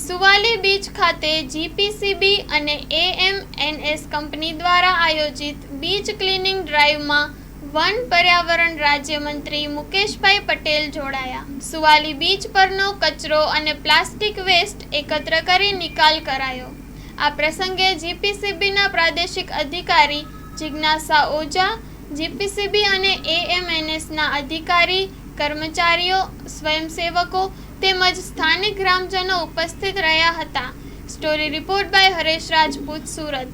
Suvali beach ખાતે GPCB અને AMNS company દ્વારા આયોજિત બીચ ક્લિનિંગ ડ્રાઈવમાં વન પર્યાવરણ રાજ્યમંત્રી મુકેશભાઈ પટેલ જોડાયા. સુવાલી બીચ પરનો કચરો અને પ્લાસ્ટિક વેસ્ટ એકત્ર કરી નિકાલ કરાયો. આ પ્રસંગે જીપીસીબીના પ્રાદેશિક અધિકારી જિજ્ઞાસા ઓઝા, જીપીસીબી અને એએમએનએસના અધિકારી, કર્મચારીઓ, સ્વયંસેવકો તેમજ સ્થાનિક ગ્રામજનો ઉપસ્થિત રહ્યા હતા. Story report by Haresh Rajput, Surat.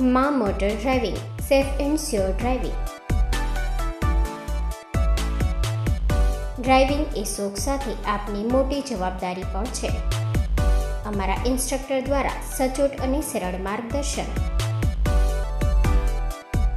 મા motor driving, safe and sure driving. Driving એ શોખ સાથે આપની મોટી જવાબદારી પણ છે. અમારા ઇન્સ્ટ્રક્ટર દ્વારા સચોટ અને સરળ માર્ગદર્શન.